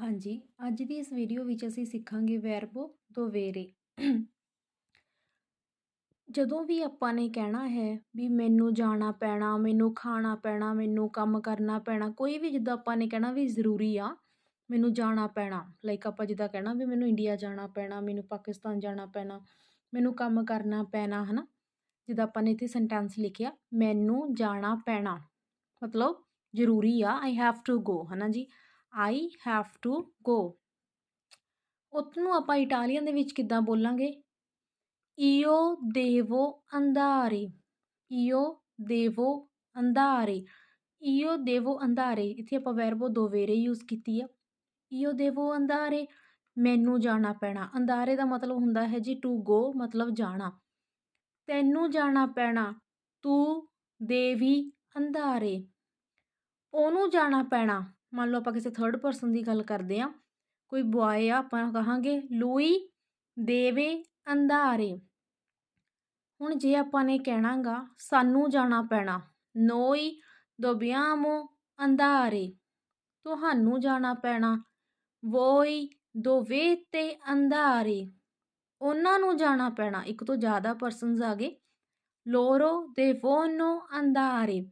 ਹਾਂਜੀ, ਅੱਜ ਦੀ ਇਸ ਵੀਡੀਓ ਵਿੱਚ ਅਸੀਂ ਸਿੱਖਾਂਗੇ ਵੈਰਬੋ ਦੋਵੇਰੇ ਜਦੋਂ ਵੀ ਆਪਾਂ ਨੇ ਕਹਿਣਾ ਹੈ ਵੀ ਮੈਨੂੰ ਜਾਣਾ ਪੈਣਾ, ਮੈਨੂੰ ਖਾਣਾ ਪੈਣਾ, ਮੈਨੂੰ ਕੰਮ ਕਰਨਾ ਪੈਣਾ, ਕੋਈ ਵੀ ਜਿੱਦਾਂ ਆਪਾਂ ਨੇ ਕਹਿਣਾ ਵੀ ਜ਼ਰੂਰੀ ਆ, ਮੈਨੂੰ ਜਾਣਾ ਪੈਣਾ। ਲਾਈਕ ਆਪਾਂ ਜਿੱਦਾਂ ਕਹਿਣਾ ਵੀ ਮੈਨੂੰ ਇੰਡੀਆ ਜਾਣਾ ਪੈਣਾ, ਮੈਨੂੰ ਪਾਕਿਸਤਾਨ ਜਾਣਾ ਪੈਣਾ, ਮੈਨੂੰ ਕੰਮ ਕਰਨਾ ਪੈਣਾ, ਹਨਾ? ਜਿੱਦਾਂ ਆਪਾਂ ਨੇ ਇੱਥੇ ਸੈਂਟੈਂਸ ਲਿਖਿਆ, ਮੈਨੂੰ ਜਾਣਾ ਪੈਣਾ। ਮਤਲਬ ਜ਼ਰੂਰੀ ਆ ਆਈ ਹੈਵ ਟੂ ਗੋ ਹਨਾ ਜੀ? ਆਈ ਹੈਵ ਟੂ ਗੋ ਉਸਨੂੰ ਆਪਾਂ ਇਟਾਲੀਅਨ ਦੇ ਵਿੱਚ ਕਿੱਦਾਂ ਬੋਲਾਂਗੇ? ਈਓ ਦੇਵੋ ਅੰਧਾਰੇ ਈਓ ਦੇਵੋ ਅੰਧਾਰੇ ਈਓ ਦੇਵੋ ਅੰਧਾਰੇ ਇੱਥੇ ਆਪਾਂ ਵੈਰਬੋ ਦੋਵੇਰੇ ਯੂਜ਼ ਕੀਤੀ ਆ। ਈਓ ਦੇਵੋ ਅੰਧਾਰੇ ਮੈਨੂੰ ਜਾਣਾ ਪੈਣਾ। ਅੰਧਾਰੇ ਦਾ ਮਤਲਬ ਹੁੰਦਾ ਹੈ ਜੀ ਟੂ ਗੋ ਮਤਲਬ ਜਾਣਾ। ਤੈਨੂੰ ਜਾਣਾ ਪੈਣਾ। ਤੂੰ ਦੇਵੀ ਅੰਧਾਰੇ। ਉਹਨੂੰ ਜਾਣਾ ਪੈਣਾ। ਮੰਨ ਲਓ ਆਪਾਂ ਕਿਸੇ ਥਰਡ ਪਰਸਨ ਦੀ ਗੱਲ ਕਰਦੇ ਆ ਕੋਈ ਬੁਆਏ ਆ, ਆਪਾਂ ਕਹਾਂਗੇ ਲੂਈ ਦੇਵੇ ਅੰਧਾਰੇ। ਹੁਣ ਜੇ ਆਪਾਂ ਨੇ ਕਹਿਣਾਗਾ, ਸਾਨੂੰ ਜਾਣਾ ਪੈਣਾ, ਨੋਈ ਦੋਬਿਆਮੋ ਅੰਧਾਰੇ। ਤੁਹਾਨੂੰ ਜਾਣਾ ਪੈਣਾ, ਵੋਈ ਦੋਵੇ ਦੋਵੇਤੇ ਅੰਧਾਰੇ। ਉਹਨਾਂ ਨੂੰ ਜਾਣਾ ਪੈਣਾ, ਇੱਕ ਤੋਂ ਜ਼ਿਆਦਾ ਪਰਸਨਸ ਆ ਗਏ। ਲੋਰੋ ਦੇ ਵੋਨੋ ਅੰਧਾਰੇ।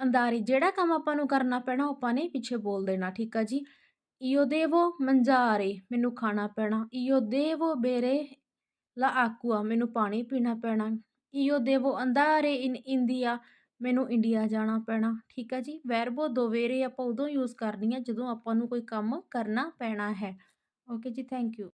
ਅੰਦਾਰੀ ਜਿਹੜਾ ਕੰਮ ਆਪਾਂ ਨੂੰ ਕਰਨਾ ਪੈਣਾ ਆਪਾਂ ਨੇ ਪਿੱਛੇ ਬੋਲ ਦੇਣਾ, ਠੀਕ ਆ ਜੀ? ਈਓ ਦੇਵੋ ਮੰਜਾਰੇ, ਮੈਨੂੰ ਖਾਣਾ ਪੈਣਾ। ਈਓ ਦੇਵੋ ਬੇਰੇ ਲਾ ਆਕੂਆ, ਮੈਨੂੰ ਪਾਣੀ ਪੀਣਾ ਪੈਣਾ। ਈਓ ਦੇਵੋ ਅੰਦਾਰੇ ਇਨ ਇੰਡੀਆ, ਮੈਨੂੰ ਇੰਡੀਆ ਜਾਣਾ ਪੈਣਾ, ਠੀਕ ਆ ਜੀ? ਵੈਰਬੋ ਦੋਵੇਰੇ ਆਪਾਂ ਉਦੋਂ ਯੂਜ਼ ਕਰਨੀ ਆ ਜਦੋਂ ਆਪਾਂ ਨੂੰ ਕੋਈ ਕੰਮ ਕਰਨਾ ਪੈਣਾ ਹੈ। ਓਕੇ ਜੀ ਥੈਂਕ ਯੂ